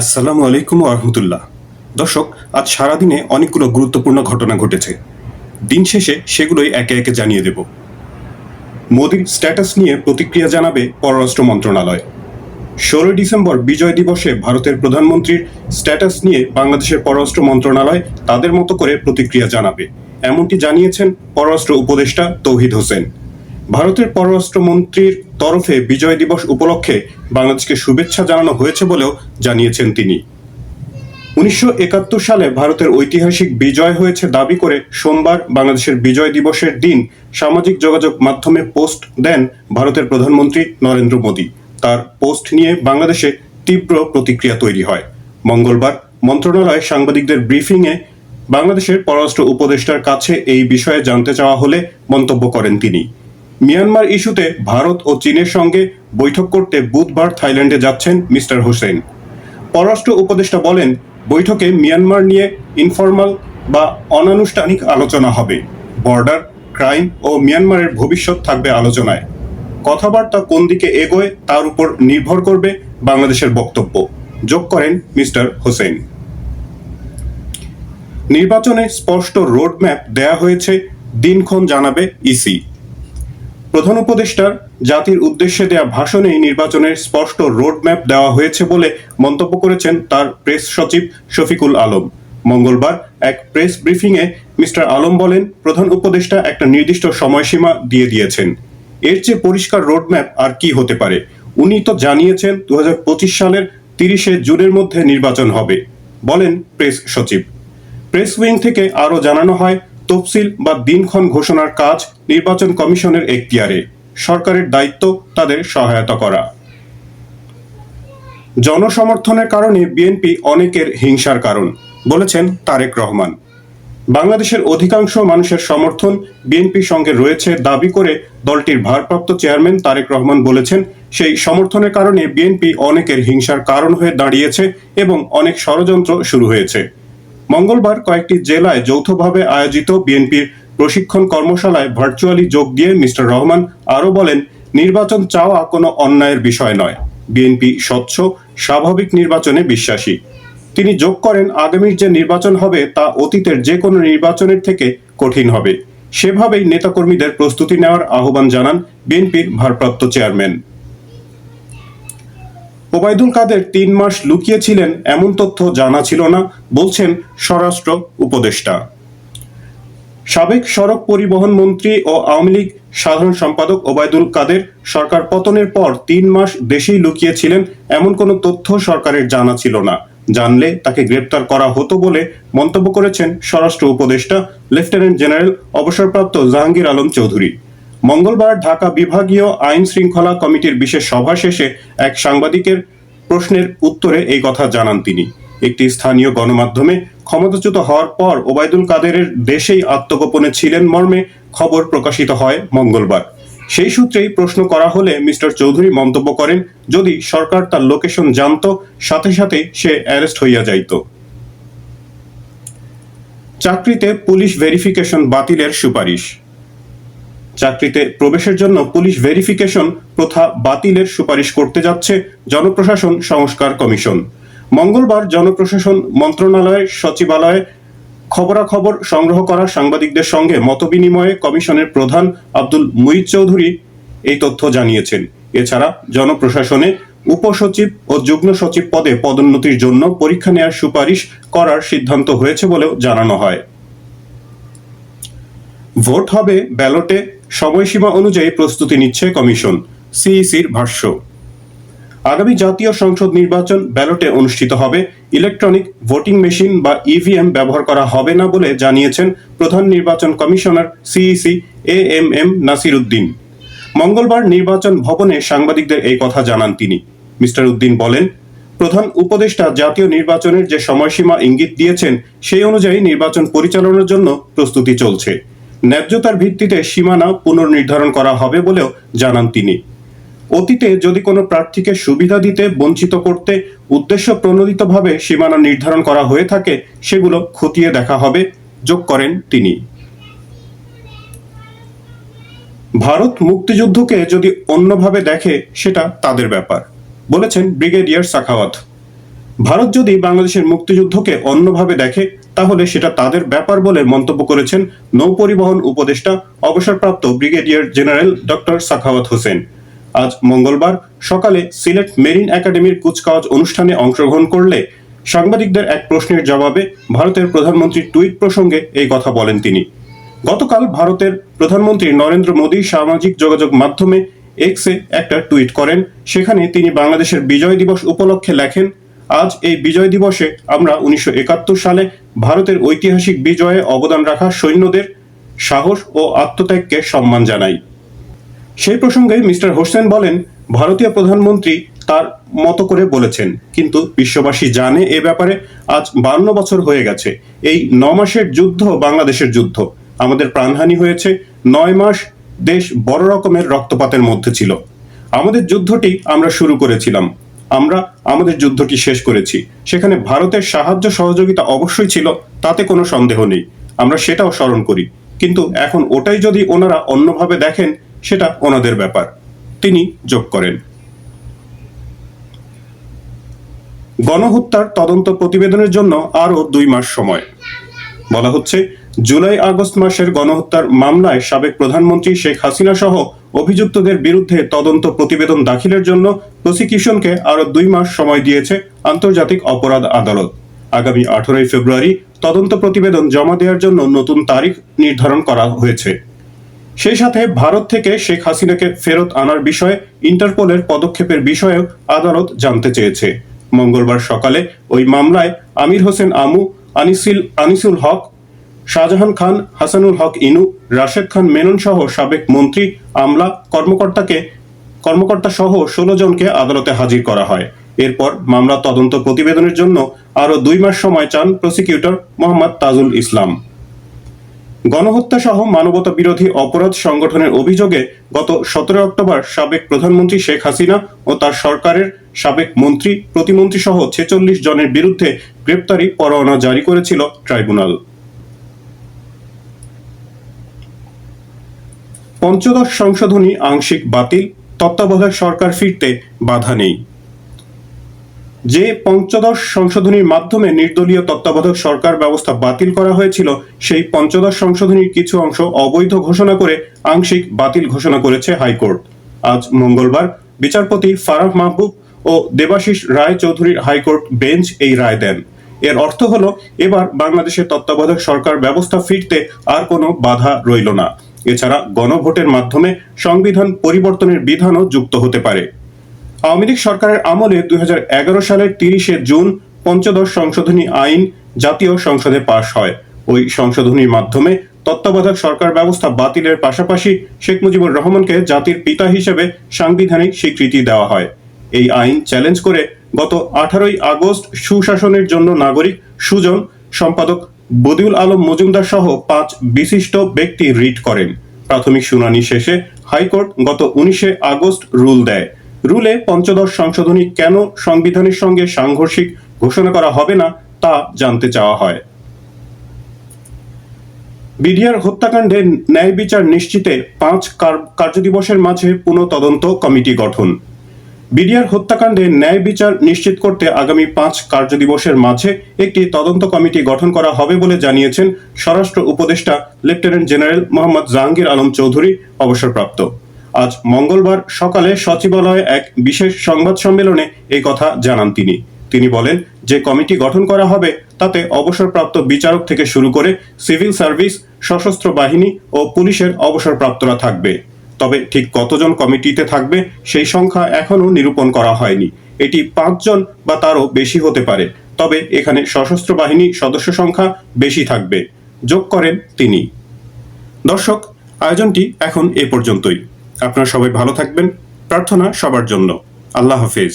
আসসালামু আলাইকুম রহমতুল্লাহ। দর্শক, আজ সারাদিনে অনেকগুলো গুরুত্বপূর্ণ ঘটনা ঘটেছে। দিন শেষে সেগুলোই একে একে জানিয়ে দেব। মোদির স্ট্যাটাস নিয়ে প্রতিক্রিয়া জানাবে পররাষ্ট্র মন্ত্রণালয়। ষোলোই ডিসেম্বর বিজয় দিবসে ভারতের প্রধানমন্ত্রীর স্ট্যাটাস নিয়ে বাংলাদেশের পররাষ্ট্র মন্ত্রণালয় তাদের মতো করে প্রতিক্রিয়া জানাবে। এমনটি জানিয়েছেন পররাষ্ট্র উপদেষ্টা তৌহিদ হোসেন। ভারতের পররাষ্ট্রমন্ত্রীর তরফে বিজয় দিবস উপলক্ষে বাংলাদেশকে শুভেচ্ছা জানানো হয়েছে বলেও জানিয়েছেন তিনি। উনিশশো একাত্তর সালে ভারতের ঐতিহাসিক বিজয় হয়েছে দাবি করে সোমবার বাংলাদেশের বিজয় দিবসের দিন সামাজিক যোগাযোগ মাধ্যমে পোস্ট দেন ভারতের প্রধানমন্ত্রী নরেন্দ্র মোদী। তার পোস্ট নিয়ে বাংলাদেশে তীব্র প্রতিক্রিয়া তৈরি হয়। মঙ্গলবার মন্ত্রণালয় সাংবাদিকদের ব্রিফিংয়ে বাংলাদেশের পররাষ্ট্র উপদেষ্টার কাছে এই বিষয়ে জানতে চাওয়া হলে মন্তব্য করেন তিনি। মিয়ানমার ইস্যুতে ভারত ও চীনের সঙ্গে বৈঠক করতে বুধবার থাইল্যান্ডে যাচ্ছেন মিস্টার হোসেন। পররাষ্ট্র উপদেষ্টা বলেন, বৈঠকে মিয়ানমার নিয়ে ইনফরমাল বা অনানুষ্ঠানিক আলোচনা হবে। বর্ডার, ক্রাইম ও মিয়ানমারের ভবিষ্যৎ থাকবে আলোচনায়। কথাবার্তা কোন দিকে এগোয় তার উপর নির্ভর করবে বাংলাদেশের বক্তব্য। যোগ করেন মিস্টার হোসেন। নির্বাচনে স্পষ্ট রোডম্যাপ দেয়া হয়েছে, দিনক্ষণ জানাবে ইসি। প্রধান উপদেষ্টার জাতির উদ্দেশ্যে দেয়া ভাষণেই নির্বাচনের স্পষ্ট রোডম্যাপ দেওয়া হয়েছে বলে মন্তব্য করেছেন তার প্রেস সচিব শফিকুল আলম। মঙ্গলবার এক প্রেস ব্রিফিংয়ে মিস্টার আলম বলেন, প্রধান উপদেষ্টা একটা নির্দিষ্ট সময়সীমা দিয়ে দিয়েছেন। এর চেয়ে পরিষ্কার রোডম্যাপ আর কি হতে পারে? উনি তো জানিয়েছেন দু হাজার পঁচিশ সালের তিরিশে জুনের মধ্যে নির্বাচন হবে, বলেন প্রেস সচিব। প্রেস উইং থেকে আরও জানানো হয় তফসিল বা দিনক্ষণ ঘোষণার কাজ নির্বাচন কমিশনের এখতিয়ারে। সরকারের দায়িত্ব তাদের সহায়তা করা। জনসমর্থনের কারণে বিএনপি অনেকের হিংসার কারণ, বলেছেন তারেক রহমান। বাংলাদেশের অধিকাংশ মানুষের সমর্থন বিএনপির সঙ্গে রয়েছে দাবি করে দলটির ভারপ্রাপ্ত চেয়ারম্যান তারেক রহমান বলেছেন, সেই সমর্থনের কারণে বিএনপি অনেকের হিংসার কারণ হয়ে দাঁড়িয়েছে এবং অনেক ষড়যন্ত্র শুরু হয়েছে। মঙ্গলবার কয়েকটি জেলায় যৌথভাবে আয়োজিত বিএনপির প্রশিক্ষণ কর্মশালায় ভার্চুয়ালি যোগ দিয়ে মিস্টার রহমান আরও বলেন, নির্বাচন চাওয়া কোনো অন্যায়ের বিষয় নয়। বিএনপি স্বচ্ছ, স্বাভাবিক নির্বাচনে বিশ্বাসী। তিনি যোগ করেন, আগামীর যে নির্বাচন হবে তা অতীতের যে কোনো নির্বাচনের থেকে কঠিন হবে। সেভাবেই নেতাকর্মীদের প্রস্তুতি নেওয়ার আহ্বান জানান বিএনপির ভারপ্রাপ্ত চেয়ারম্যান। ওবায়দুল কাদের তিন মাস লুকিয়েছিলেন, এমন তথ্য জানা ছিল না, বলছেন স্বরাষ্ট্র উপদেষ্টা। সাবেক সড়ক পরিবহন মন্ত্রী ও আওয়ামী লীগ সাধারণ সম্পাদক ওবায়দুল কাদের সরকার পতনের পর তিন মাস দেশেই লুকিয়েছিলেন, এমন কোনো তথ্য সরকারের জানা ছিল না। জানলে তাকে গ্রেপ্তার করা হতো বলে মন্তব্য করেছেন স্বরাষ্ট্র উপদেষ্টা, লেফটেন্যান্ট জেনারেল অবসরপ্রাপ্ত জাহাঙ্গীর আলম চৌধুরী। মঙ্গলবার ঢাকা বিভাগীয় আইন শৃঙ্খলা কমিটির বিশেষ সভা শেষে এক সাংবাদিকের প্রশ্নের উত্তরে এই কথা জানান তিনি। একটি স্থানীয় গণমাধ্যমে ক্ষমতাচ্যুত হওয়ার পর ওবায়দুল কাদেরের দেশেই আত্মগোপনে ছিলেন মর্মে খবর প্রকাশিত হয় মঙ্গলবার। সেই সূত্রেই প্রশ্ন করা হলে মিস্টার চৌধুরী মন্তব্য করেন, যদি সরকার তার লোকেশন জানত, সাথে সাথে সে অ্যারেস্ট হইয়া যাইত। চাকরিতে পুলিশ ভেরিফিকেশন বাতিলের সুপারিশ। চাকরিতে প্রবেশের জন্য পুলিশ ভেরিফিকেশন প্রথা বাতিলের সুপারিশ করতে যাচ্ছে জনপ্রশাসন সংস্কার কমিশন। মঙ্গলবার জনপ্রশাসন মন্ত্রণালয়ের সচিবালয়ে খবরাখবর সংগ্রহ করা সাংবাদিকদের সঙ্গে মতবিনিময়ে কমিশনের প্রধান আব্দুল মুইজ চৌধুরী এই তথ্য জানিয়েছেন। এছাড়া জনপ্রশাসনে উপসচিব ও যুগ্ম সচিব পদে পদোন্নতির জন্য পরীক্ষা নেওয়ার সুপারিশ করার সিদ্ধান্ত হয়েছে বলেও জানানো হয়। ভোট হবে ব্যালটে সময়সীমা অনুযায়ী প্রস্তুতি নিচ্ছে কমিশন, সিইসির ভাষ্য। আগামী জাতীয় সংসদ নির্বাচন ব্যালটে অনুষ্ঠিত হবে। ইলেকট্রনিক ভোটিং মেশিন বা ইভিএম ব্যবহার করা হবে না বলে জানিয়েছেন প্রধান নির্বাচন commissioner CEC A M M Nasir Uddin মঙ্গলবার নির্বাচন ভবনে সাংবাদিকদের এই কথা জানান তিনি। মিস্টার উদ্দিন বলেন, প্রধান উপদেষ্টা জাতীয় নির্বাচনের যে সময়সীমা ইঙ্গিত দিয়েছেন, সেই অনুযায়ী নির্বাচন পরিচালনার জন্য প্রস্তুতি চলছে। ন্যায্যতার ভিত্তিতে সীমানা পুনর্নির্ধারণ করা হবে বলেও জানান তিনি। অতীতে যদি কোনো প্রার্থীকে সুবিধা দিতে, বঞ্চিত করতে উদ্দেশ্য প্রণোদিতভাবে সীমানা নির্ধারণ করা হয়ে থাকে, সেগুলো খতিয়ে দেখা হবে, যোগ করেন তিনি। ভারত মুক্তিযুদ্ধকে যদি অন্যভাবে দেখে, সেটা তাদের ব্যাপার, বলেছেন ব্রিগেডিয়ার সাখাওয়াত। ভারত যদি বাংলাদেশের মুক্তিযুদ্ধকে অন্যভাবে দেখে তাহলে সেটা তাদের ব্যাপার বলে মন্তব্য করেছেন নৌপরিবহন উপদেষ্টা, অবসরপ্রাপ্ত brigadier general doctor Sakhawat Hossain. আজ মঙ্গলবার সকালে সিলেট মেরিন একাডেমির কুচকাওয়াজ অনুষ্ঠানে অংশগ্রহণ করলে সাংবাদিকদের এক প্রশ্নের জবাবে ভারতের প্রধানমন্ত্রীর টুইট প্রসঙ্গে এই কথা বলেন তিনি। গতকাল ভারতের প্রধানমন্ত্রী নরেন্দ্র মোদী সামাজিক যোগাযোগ মাধ্যমে এক্সে একটা টুইট করেন। সেখানে তিনি বাংলাদেশের বিজয় দিবস উপলক্ষে লেখেন আজ এই বিজয় দিবসে আমরা উনিশশো একাত্তর সালে ভারতের ঐতিহাসিক বিজয়ে অবদান রাখা সৈন্যদের সাহস ও আত্মত্যাগকে সম্মান জানাই। সেই প্রসঙ্গে মিস্টার হোসেন বলেন, ভারতীয় প্রধানমন্ত্রী তার মতো করে বলেছেন, কিন্তু বিশ্ববাসী জানে এ ব্যাপারে আজ বান্ন বছর হয়ে গেছে। এই ন মাসের যুদ্ধ বাংলাদেশের যুদ্ধ। আমাদের প্রাণহানি হয়েছে, নয় মাস দেশ বড় রকমের রক্তপাতের মধ্যে ছিল। আমাদের যুদ্ধটি আমরা শুরু করেছিলাম। আমরা আমাদের যুদ্ধটি শেষ করেছি? সেখানে ভারতের সাহায্য সহযোগিতা অবশ্যই ছিল, তাতে কোনো সন্দেহ নেই। আমরা সেটাও স্মরণ করি। কিন্তু এখন ওটাই যদি ওনারা অন্যভাবে দেখেন, সেটা ওনাদের ব্যাপার। তিনি যোগ করেন। গণহত্যার তদন্ত প্রতিবেদনের জন্য আরও দুই মাস সময়। বলা হচ্ছে, জুলাই আগস্ট মাসের গণহত্যার মামলায় সাবেক প্রধানমন্ত্রী শেখ হাসিনা সহ অভিযুক্তদের বিরুদ্ধে তদন্ত প্রতিবেদন দাখিলের জন্য প্রসিকিউশনকে আরও দুই মাস সময় দিয়েছে আন্তর্জাতিক অপরাধ আদালত। আগামী আঠারোই ফেব্রুয়ারি তদন্ত প্রতিবেদন জমা দেওয়ার জন্য নতুন তারিখ নির্ধারণ করা হয়েছে। সেই সাথে ভারত থেকে শেখ হাসিনাকে ফেরত আনার বিষয়ে ইন্টারপোলের পদক্ষেপের বিষয়েও আদালত জানতে চেয়েছে। মঙ্গলবার সকালে ওই মামলায় আমির হোসেন আমু, আনিসিল, আনিসুল হক শাহজাহান খান, হাসানুল হক ইনু, রাশেদ খান মেনন সহ সাবেক মন্ত্রী, আমলা, কর্মকর্তাকে কর্মকর্তা সহ ষোলো জনকে আদালতে হাজির করা হয়। এরপর মামলা তদন্ত প্রতিবেদনের জন্য আরও দুই মাস সময় চান প্রসিকিউটর মোহাম্মদ তাজুল ইসলাম। গণহত্যা সহ মানবতা বিরোধী অপরাধ সংগঠনের অভিযোগে গত সতেরো অক্টোবর সাবেক প্রধানমন্ত্রী শেখ হাসিনা ও তার সরকারের সাবেক মন্ত্রী প্রতিমন্ত্রী সহ ছেচল্লিশ জনের বিরুদ্ধে গ্রেপ্তারি পরোয়ানা জারি করেছিল ট্রাইব্যুনাল। পঞ্চদশ সংশোধনী আংশিক বাতিল, তত্ত্বাবধায়ক সরকার ফিরতে বাধা নেই। যে পঞ্চদশ সংশোধনীর মাধ্যমে নির্দলীয় তত্ত্বাবধায়ক সরকার ব্যবস্থা বাতিল করা হয়েছিল, সেই পঞ্চদশ সংশোধনীর কিছু অংশ অবৈধ ঘোষণা করে আংশিক বাতিল ঘোষণা করেছে হাইকোর্ট। আজ মঙ্গলবার বিচারপতি ফারাহ মাহবুব ও দেবাশিস রায় চৌধুরীর হাইকোর্ট বেঞ্চ এই রায় দেন। এর অর্থ হলো, এবার বাংলাদেশের তত্ত্বাবধায়ক সরকার ব্যবস্থা ফিরতে আর কোনো বাধা রইল না। এছাড়া গণভোটের মাধ্যমে সংবিধান পরিবর্তনের বিধানও যুক্ত হতে পারে। আওয়ামী লীগ সরকারের আমলে দুই সালের তিরিশে জুন পঞ্চদশ সংশোধনী আইন জাতীয় সংসদে পাশ হয়। ওই সংশোধনীর মাধ্যমে তত্ত্বাবধায়ক সরকার ব্যবস্থা বাতিলের পাশাপাশি শেখ মুজিবুর রহমানকে জাতির পিতা হিসেবে সাংবিধানিক স্বীকৃতি দেওয়া হয়। এই আইন চ্যালেঞ্জ করে গত আঠারোই আগস্ট সুশাসনের জন্য নাগরিক সুজন সম্পাদক বদিউল আলম মজুমদার সহ পাঁচ বিশিষ্ট ব্যক্তি রিট করেন। প্রাথমিক শুনানি শেষে হাইকোর্ট গত উনিশে আগস্ট রুল দেয়। রুলে পঞ্চদশ সংশোধনী কেন সংবিধানের সঙ্গে সাংঘর্ষিক ঘোষণা করা হবে না তা জানতে চাওয়া হয়। বিডিআর হত্যাকাণ্ডে ন্যায় বিচার নিশ্চিতে পাঁচ কার্যদিবসের মাঝে পুনঃ তদন্ত কমিটি গঠন। বিডিআর হত্যাকাণ্ডে ন্যায় বিচার নিশ্চিত করতে আগামী পাঁচ কার্যদিবসের মাঝে একটি তদন্ত কমিটি গঠন করা হবে বলে জানিয়েছেন স্বরাষ্ট্র উপদেষ্টা লেফটেন্যান্ট জেনারেল মোহাম্মদ জাহাঙ্গীর আলম চৌধুরী, অবসরপ্রাপ্ত। আজ মঙ্গলবার সকালে সচিবালয়ে এক বিশেষ সংবাদ সম্মেলনে এই কথা জানান তিনি। তিনি বলেন, যে কমিটি গঠন করা হবে তাতে অবসরপ্রাপ্ত বিচারক থেকে শুরু করে সিভিল সার্ভিস, সশস্ত্র বাহিনী ও পুলিশের অবসরপ্রাপ্তরা থাকবে। তবে ঠিক কতজন কমিটিতে থাকবে সেই সংখ্যা এখনও নিরূপণ করা হয়নি। এটি পাঁচজন বা তারও বেশি হতে পারে, তবে এখানে সশস্ত্র বাহিনী সদস্য সংখ্যা বেশি থাকবে, যোগ করেন তিনি। দর্শক, আয়োজনটি এখন এ পর্যন্তই। আপনারা সবাই ভালো থাকবেন। প্রার্থনা সবার জন্য। আল্লাহ হাফেজ।